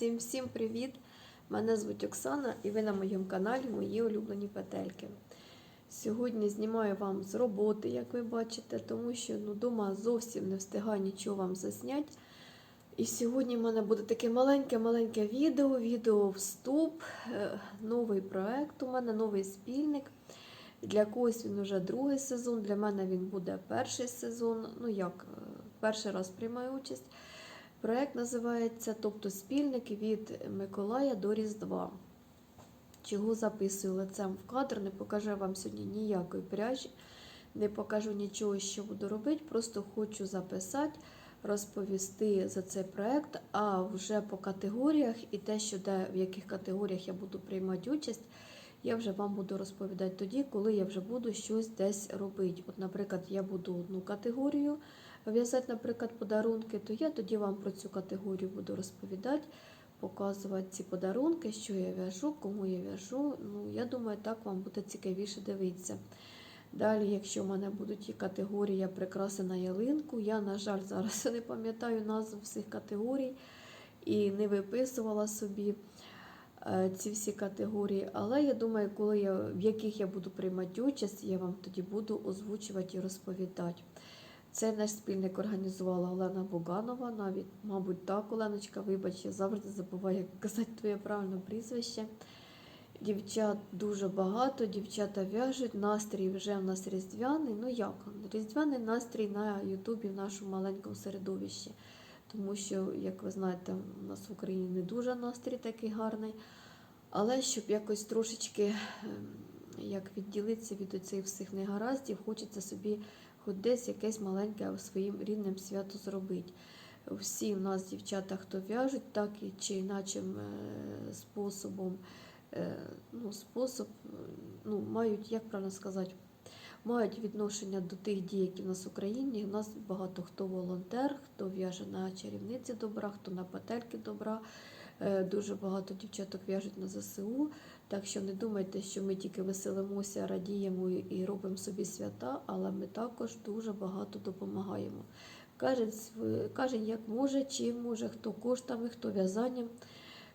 Всім всім привіт! Мене звуть Оксана і ви на моєму каналі Мої улюблені петельки. Сьогодні знімаю вам з роботи, як ви бачите, тому що ну, дома зовсім не встигаю нічого вам засняти. І сьогодні в мене буде таке маленьке-маленьке відео, відео вступ, е, новий проект у мене, новий спільник. Для когось він вже другий сезон, для мене він буде перший сезон. Ну як, е, перший раз приймаю участь. Проект називається Тобто спільник від Миколая до Різдва. Чого записую лицем в кадр, не покажу вам сьогодні ніякої пряжі, не покажу нічого, що буду робити, просто хочу записати, розповісти за цей проект, а вже по категоріях і те, що де, в яких категоріях я буду приймати участь, я вже вам буду розповідати тоді, коли я вже буду щось десь робити. От, наприклад, я буду одну категорію в'язати, наприклад, подарунки, то я тоді вам про цю категорію буду розповідати, показувати ці подарунки, що я в'яжу, кому я в'яжу. Ну, я думаю, так вам буде цікавіше дивитися. Далі, якщо в мене будуть і категорія прикраси на ялинку, я, на жаль, зараз не пам'ятаю назву всіх категорій і не виписувала собі е, ці всі категорії. Але я думаю, коли я, в яких я буду приймати участь, я вам тоді буду озвучувати і розповідати. Це наш спільник організувала Олена Буганова. Навіть, мабуть, так, Оленочка, вибач, я завжди забуваю, як казати твоє правильне прізвище. Дівчат дуже багато, дівчата в'яжуть, настрій вже в нас різдвяний. Ну як? Різдвяний настрій на Ютубі в нашому маленькому середовищі. Тому що, як ви знаєте, у нас в Україні не дуже настрій такий гарний. Але щоб якось трошечки ем, як відділитися від оцих всіх негараздів, хочеться собі хоч десь якесь маленьке своїм рідним свято зробити. Всі в нас дівчата, хто в'яжуть, так і чи іначим е, способом, е, ну, спосіб, ну, мають, як правильно сказати, мають відношення до тих дій, які в нас в Україні. У нас багато хто волонтер, хто в'яже на чарівниці добра, хто на петельки добра. Е, Дуже багато дівчаток в'яжуть на ЗСУ. Так що не думайте, що ми тільки веселимося, радіємо і робимо собі свята, але ми також дуже багато допомагаємо. Кожен, кожен як може, чим може, хто коштами, хто в'язанням,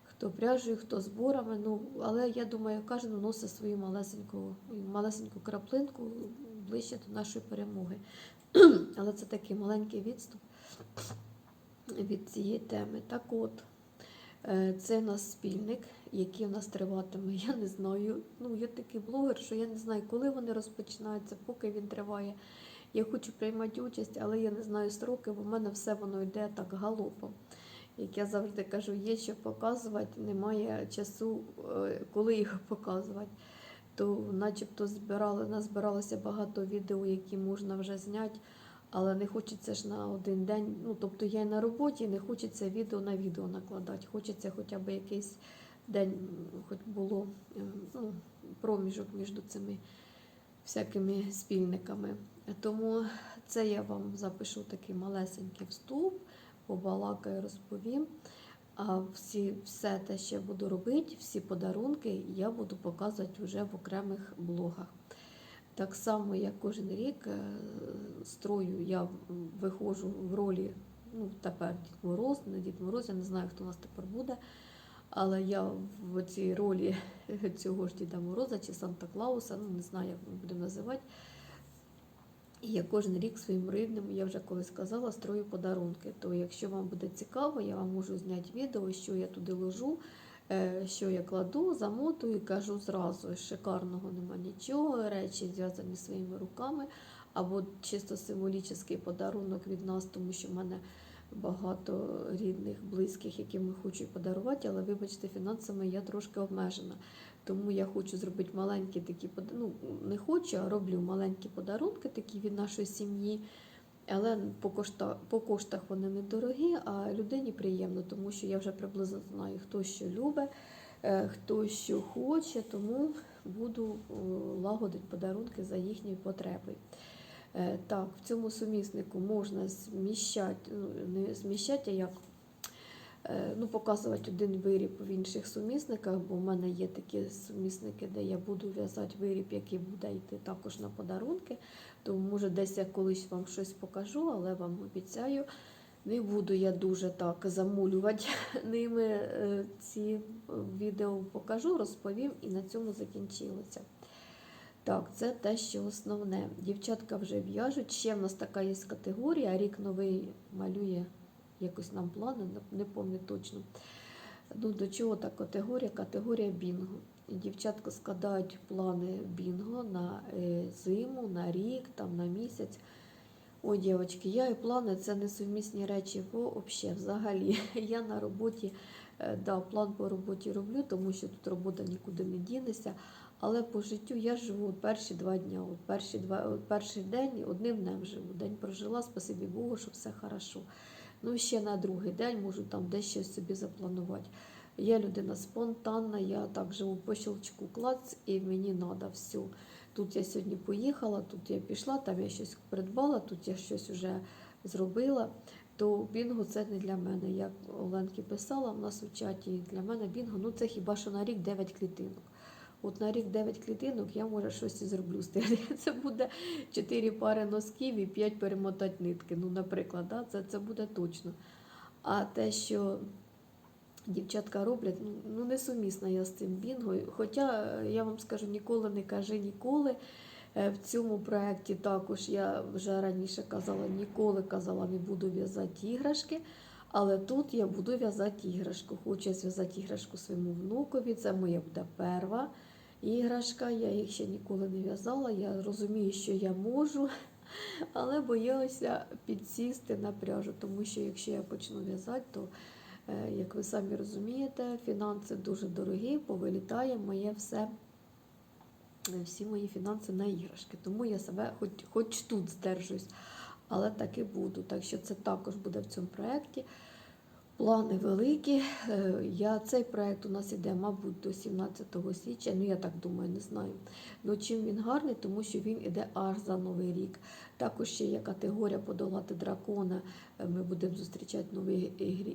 хто пряжею, хто зборами. Ну, але я думаю, кожен вносить свою малесеньку, малесеньку краплинку ближче до нашої перемоги. але це такий маленький відступ від цієї теми. Так от. Е, Це у нас спільник, який у нас триватиме. Я не знаю. Ну, я такий блогер, що я не знаю, коли вони розпочинаються, поки він триває. Я хочу приймати участь, але я не знаю строки, бо в мене все воно йде так галопом. Як я завжди кажу, є що показувати, немає часу, е, коли їх показувати. То начебто збирали, назбиралося багато відео, які можна вже зняти. Але не хочеться ж на один день. Ну, тобто я на роботі, не хочеться відео на відео накладати. Хочеться хоча б якийсь день, хоч було е, ну, проміжок між цими всякими спільниками. Тому це я вам запишу такий малесенький вступ, побалакаю, розповім. А всі, все те, що я буду робити, всі подарунки я буду показувати вже в окремих блогах. Так само, як кожен рік е, строю я виходжу в ролі, ну тепер Дід Мороз, не Дід Мороз, я не знаю, хто у нас тепер буде. Але я в цій ролі цього ж Діда Мороза чи Санта Клауса, ну не знаю, як ми будемо називати. І я кожен рік своїм рідним, я вже колись казала, строю подарунки. То якщо вам буде цікаво, я вам можу зняти відео, що я туди ложу, е, що я кладу, замотую і кажу зразу, шикарного нема нічого, речі зв'язані своїми руками, або чисто символічний подарунок від нас, тому що в мене багато рідних, близьких, яким хочу подарувати, але вибачте, фінансами я трошки обмежена. Тому я хочу зробити маленькі такі ну, не хочу, а роблю маленькі подарунки такі від нашої сім'ї. Але по коштах, по коштах вони недорогі, а людині приємно, тому що я вже приблизно знаю, хто що любить, е, хто що хоче, тому буду лагодити подарунки за їхньою потребою. Е, Так, в цьому суміснику можна зміщати, ну, не зміщати, а як е, ну, показувати один виріб в інших сумісниках, бо в мене є такі сумісники, де я буду в'язати виріб, який буде йти також на подарунки. Тому, може, десь я колись вам щось покажу, але вам обіцяю, Не буду я дуже так замулювати ними е, ці відео покажу, розповім і на цьому закінчилося. Так, це те, що основне. Дівчатка вже в'яжуть. Ще в нас така є категорія. Рік новий малює якось нам плани, не- пам'ятаю точно. Ну, до чого та категорія? Категорія бінго. Дівчатка складають плани бінго на е, зиму, на рік, там, на місяць. Ой, дівчатки, я і плани це несумісні речі вообще, взагалі. Я на роботі, е, да, план по роботі роблю, тому що тут робота нікуди не дінеться. Але по життю я живу перші два дні. Перший день одним днем живу. День прожила, спасибі Богу, що все хорошо. Ну, ще на другий день можу там десь щось собі запланувати. Я людина спонтанна, я так живу по щелчку клац, і мені треба все. Тут я сьогодні поїхала, тут я пішла, там я щось придбала, тут я щось вже зробила. То бінго це не для мене. Як Оленки писала в нас у чаті, для мене бінго, ну це хіба що на рік 9 клітинок. От на рік 9 клітинок я може щось і зроблю з тих. Це буде 4 пари носків і 5 перемотати нитки. Ну, наприклад, да? це, це буде точно. А те, що дівчатка роблять, ну, ну несумісна я з цим бінго. Хоча е, я вам скажу, ніколи не кажи ніколи. Е, В цьому проєкті також я вже раніше казала, ніколи казала, не буду в'язати іграшки. Але тут я буду в'язати іграшку. Хочу зв'язати іграшку своєму внукові. Це моя буде перша іграшка. Я їх ще ніколи не в'язала. Я розумію, що я можу, але боялася підсісти на пряжу, тому що якщо я почну в'язати, то, е, як ви самі розумієте, фінанси дуже дорогі, повилітає моє все. е, Всі мої фінанси на іграшки, тому я себе хоч, хоч тут здержуюсь, але так і буду. Так що це також буде в цьому проєкті. Плани великі. Е, Я, цей проєкт у нас іде, мабуть, до 17 січня. Ну, я так думаю, не знаю. Ну, чим він гарний, тому що він іде аж за Новий рік. Також ще є категорія подолати дракона. Е, Ми будемо зустрічати новий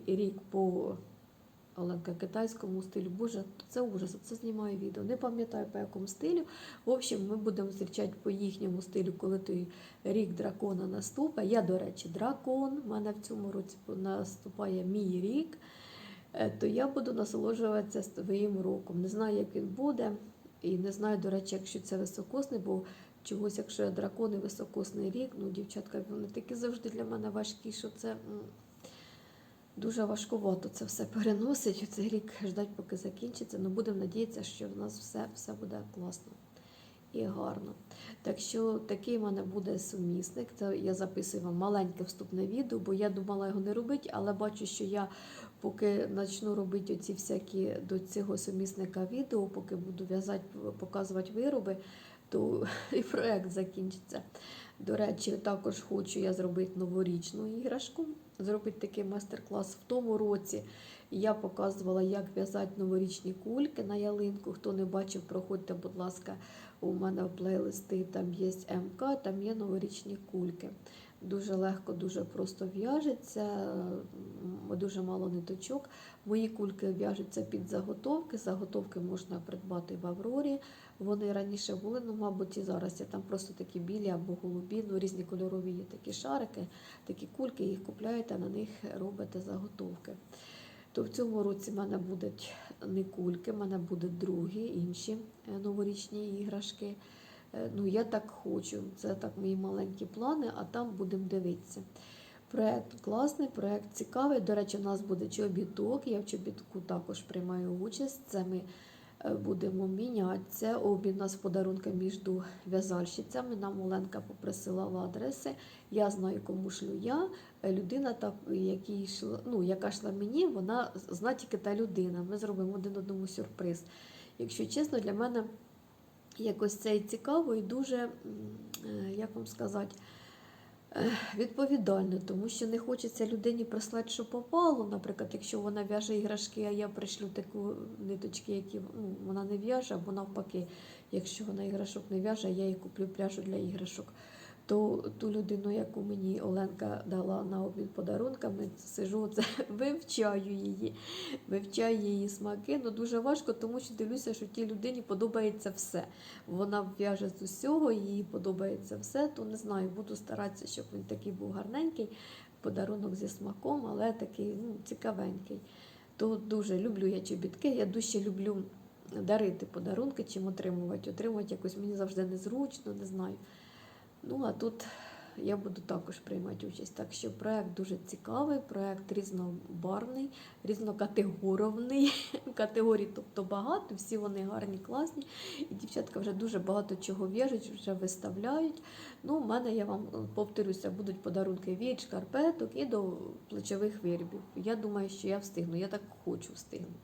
рік по Оленка китайському стилю. Боже, це ужас. Це знімаю відео. Не пам'ятаю по якому стилю. В общем, ми будемо зустрічати по їхньому стилю, коли той рік дракона наступить. Я, до речі, дракон. У мене в цьому році наступає мій рік. Е, То я буду насолоджуватися своїм роком. Не знаю, як він буде. І не знаю, до речі, якщо це високосний, бо чогось, якщо я дракон і високосний рік, ну, дівчатка, вони такі завжди для мене важкі, що це. Дуже важкувато це все переносить. Цей рік ждать, поки закінчиться. Ну будемо надіятися, що в нас все, все буде класно і гарно. Так що такий в мене буде сумісник. Це я записую вам маленьке вступне відео, бо я думала його не робити, але бачу, що я поки почну робити оці всякі до цього сумісника відео, поки буду в'язати, показувати вироби, то і проект закінчиться. До речі, також хочу я зробити новорічну іграшку, зробити такий майстер-клас в тому році. Я показувала, як в'язати новорічні кульки на ялинку. Хто не бачив, проходьте, будь ласка, у мене в плейлисти там є МК, там є новорічні кульки. Дуже легко, дуже просто в'яжеться, дуже мало ниточок. Мої кульки в'яжуться під заготовки. Заготовки можна придбати в Аврорі. Вони раніше були, ну, мабуть, і зараз є там просто такі білі або голубі, ну, різні кольорові є такі шарики, такі кульки, їх купляєте, на них робите заготовки. То в цьому році в мене будуть не кульки, в мене будуть другі інші е, новорічні іграшки. Е, Ну, я так хочу. Це так мої маленькі плани, а там будемо дивитися. Проект класний, проект цікавий. До речі, у нас буде чобіток. Я в чобітку також приймаю участь. Це ми е, будемо мінятися. Обмін у нас подарунки між в'язальщицями. Нам Оленка попросила адреси. Я знаю, кому шлю я. Е, Людина, та, якій йшла, ну, яка йшла мені, вона зна тільки та людина. Ми зробимо один одному сюрприз. Якщо чесно, для мене якось це і цікаво і дуже, е, як вам сказати, е, відповідально, тому що не хочеться людині прислати, що попало. Наприклад, якщо вона в'яже іграшки, а я пришлю таку ниточки, які ну, вона не в'яже, або навпаки, якщо вона іграшок не в'яже, я їй куплю пряжу для іграшок. То ту людину, яку мені Оленка дала на обмін подарунками, сижу, це вивчаю її, вивчаю її смаки. Ну дуже важко, тому що дивлюся, що тій людині подобається все. Вона в'яже з усього, їй подобається все. То не знаю, буду старатися, щоб він такий був гарненький. подарунок зі смаком, але такий ну, цікавенький. То дуже люблю я чобітки. Я дуже люблю дарити подарунки, чим отримувати. Отримувати якось мені завжди незручно, не знаю. Ну а тут я буду також приймати участь. Так що проект дуже цікавий, проект різнобарвний, різнокатегоровний. Категорій, тобто багато, всі вони гарні, класні. І дівчатка вже дуже багато чого в'яжуть, вже виставляють. Ну, у мене, я вам е, повторюся, будуть подарунки від шкарпеток і до плечових виробів. Я думаю, що я встигну, я так хочу встигнути.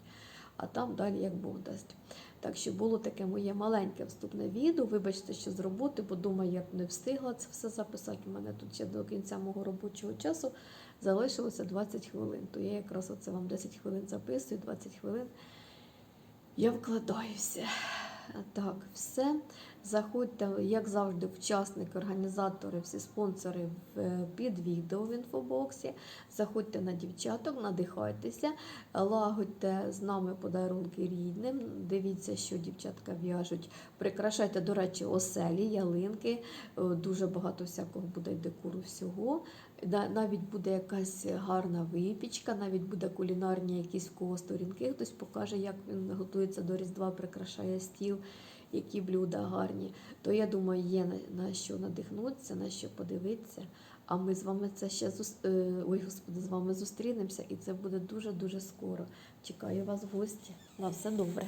А там далі як Бог дасть. Так що було таке моє маленьке вступне відео. Вибачте, що з роботи, бо думаю, я б не встигла це все записати. У мене тут ще до кінця мого робочого часу залишилося 20 хвилин. То я якраз оце вам 10 хвилин записую, 20 хвилин я вкладаюся. Так, все. Заходьте, як завжди, учасники, організатори, всі спонсори е, під відео в інфобоксі. Заходьте на дівчаток, надихайтеся, лагодьте з нами подарунки рідним. Дивіться, що дівчатка в'яжуть. Прикрашайте, до речі, оселі, ялинки. Е, Дуже багато всякого буде декору всього. На- Навіть буде якась гарна випічка, навіть буде кулінарні якісь в кого сторінки. Хтось покаже, як він готується до Різдва, прикрашає стіл, які блюда гарні. То я думаю, є на, що надихнутися, на що подивитися. А ми з вами це ще е, ой, господи, з вами зустрінемося, і це буде дуже дуже скоро. Чекаю вас в гості. На все добре.